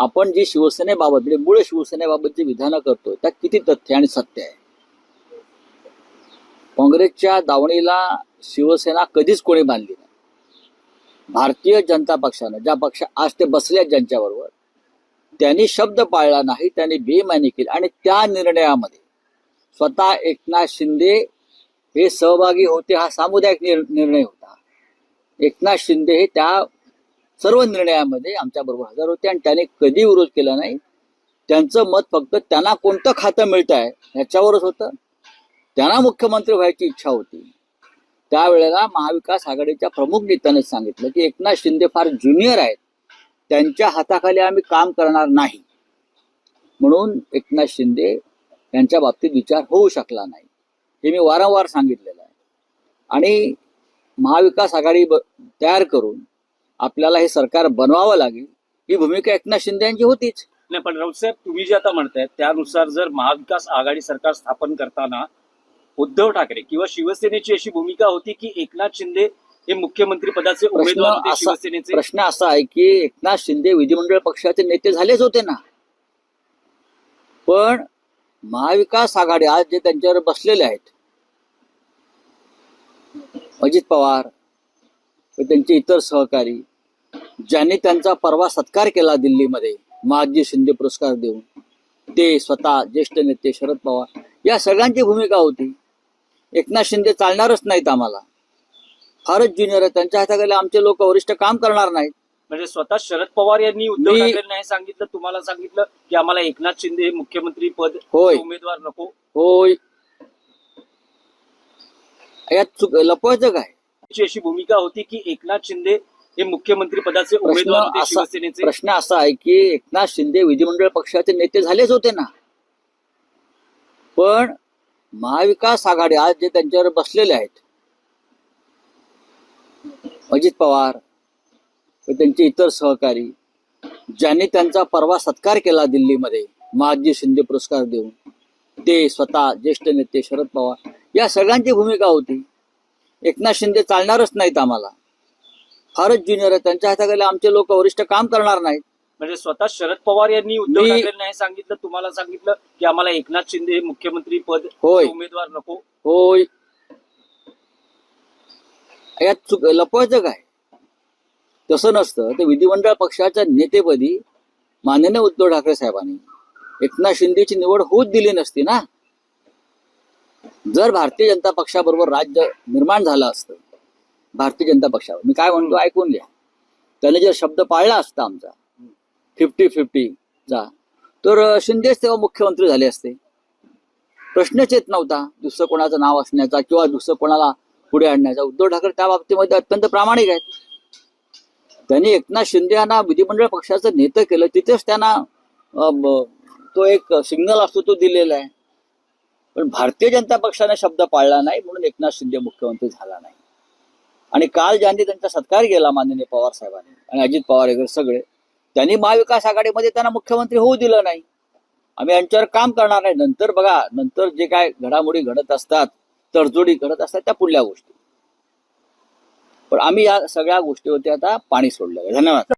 आपण जी शिवसेनेबाबत म्हणजे मूळ शिवसेनेबाबत जी विधानं करतोय त्यात किती तथ्य आणि सत्य आहे? काँग्रेसच्या दावणीला शिवसेना कधीच कोणी बांधली नाही. भारतीय जनता पक्षानं ज्या पक्ष आज ते बसले आहेत ज्यांच्याबरोबर त्यांनी शब्द पाळला नाही त्यांनी बेमानी केली आणि त्या निर्णयामध्ये स्वतः एकनाथ शिंदे हे सहभागी होते हा सामुदायिक निर्णय होता. एकनाथ शिंदे हे त्या सर्व निर्णयामध्ये आमच्या बरोबर हजर होते आणि त्याने कधी विरोध केला नाही. त्यांचं मत फक्त त्यांना कोणतं खातं मिळत आहे ह्याच्यावरच होतं. त्यांना मुख्यमंत्री व्हायची इच्छा होती. त्यावेळेला महाविकास आघाडीच्या प्रमुख नेत्याने सांगितलं की एकनाथ शिंदे फार ज्युनियर आहेत. त्यांच्या हाताखाली आम्ही काम करणार नाही. म्हणून एकनाथ शिंदे यांच्या बाबतीत विचार होऊ शकला नाही. हे मी वारंवार सांगितलेलं आहे. आणि महाविकास आघाडी ब- तयार करून आपल्याला हे सरकार बनवावं लागेल ही भूमिका एकनाथ शिंदे यांची होतीच. नाही पण राऊत साहेब तुम्ही जे आता म्हणताय त्यानुसार जर महाविकास आघाडी सरकार स्थापन करताना उद्धव ठाकरे किंवा शिवसेनेची अशी भूमिका होती की एकनाथ शिंदे हे मुख्यमंत्री पदाचे उमेदवार होते शिवसेनेचे? प्रश्न असा आहे की एकनाथ शिंदे विधिमंडळ पक्षाचे नेते झालेच होते ना. पण महाविकास आघाडी आज जे त्यांच्यावर बसलेले आहेत अजित पवार व त्यांचे इतर सहकारी ज्यांनी त्यांचा परवा सत्कार केला दिल्लीमध्ये महाजी शिंदे पुरस्कार देऊन ते स्वतः ज्येष्ठ नेते शरद पवार या सगळ्यांची भूमिका होती. एकनाथ शिंदे चालणारच नाहीत आम्हाला. फारच ज्युनियर आहे त्यांच्या हाताखाली आमचे लोक वरिष्ठ काम करणार नाहीत. म्हणजे स्वतः शरद पवार यांनी उद्धव मी- ठाकरेंना हे सांगितलं तुम्हाला सांगितलं की आम्हाला एकनाथ शिंदे हे मुख्यमंत्री पद होय. उमेदवार नको. होय. यात चुक लपवायचं काय? अशी भूमिका होती की एकनाथ शिंदे हे मुख्यमंत्री पदाचे उमेदवार प्रश्न होते असा शिवसेनेचे. प्रश्न असा आहे की एकनाथ शिंदे विधिमंडळ पक्षाचे नेते झालेच होते ना. पण महाविकास आघाडी आज जे त्यांच्यावर बसलेले आहेत अजित पवार व त्यांचे इतर सहकारी ज्यांनी त्यांचा परवा सत्कार केला दिल्लीमध्ये महाजी शिंदे पुरस्कार देऊन ते स्वतः ज्येष्ठ नेते शरद पवार या सगळ्यांची भूमिका होती. एकनाथ शिंदे चालणारच नाहीत आम्हाला. फारच ज्युनियर आहे त्यांच्या हाताखाली आमचे लोक वरिष्ठ काम करणार नाहीत. म्हणजे स्वतः शरद पवार यांनी उद्धव मी- ठाकरेंना हे सांगितलं तुम्हाला सांगितलं की आम्हाला एकनाथ शिंदे हे मुख्यमंत्री पद होय. उमेदवार नको. होय. यात चुक लपवायचं काय? तसं नसतं. ते विधिमंडळ पक्षाच्या नेतेपदी माननीय उद्धव ठाकरे साहेबांनी एकनाथ शिंदेची निवड होऊच दिली नसती ना? जर भारतीय जनता पक्षाबरोबर राज्य निर्माण झालं असतं भारतीय जनता पक्षावर. मी काय म्हणतो ऐकून घ्या. त्याने जर शब्द पाळला असता आमचा फिफ्टी फिफ्टीचा तर शिंदेच तेव्हा मुख्यमंत्री झाले असते. प्रश्नच येत नव्हता दुसरं कोणाचं नाव असण्याचा किंवा दुसरं कोणाला पुढे आणण्याचा. उद्धव ठाकरे त्या बाबतीमध्ये अत्यंत प्रामाणिक आहेत. त्यांनी एकनाथ शिंदे यांना विधिमंडळ पक्षाचं नेतं केलं. तिथेच त्यांना तो एक सिग्नल असतो तो दिलेला आहे. पण भारतीय जनता पक्षाने शब्द पाळला नाही म्हणून एकनाथ शिंदे मुख्यमंत्री झाला नाही. आणि काल ज्यांनी त्यांचा सत्कार केला माननीय पवार साहेबांनी आणि अजित पवार वगैरे सगळे त्यांनी महाविकास आघाडीमध्ये त्यांना मुख्यमंत्री होऊ दिलं नाही. आम्ही यांच्यावर काम करणार नाही. नंतर बघा नंतर जे काय घडामोडी घडत असतात तडजोडी घडत असतात त्या पुढल्या गोष्टी. पण आम्ही या सगळ्या गोष्टीवरती आता पाणी सोडलं धन्यवाद.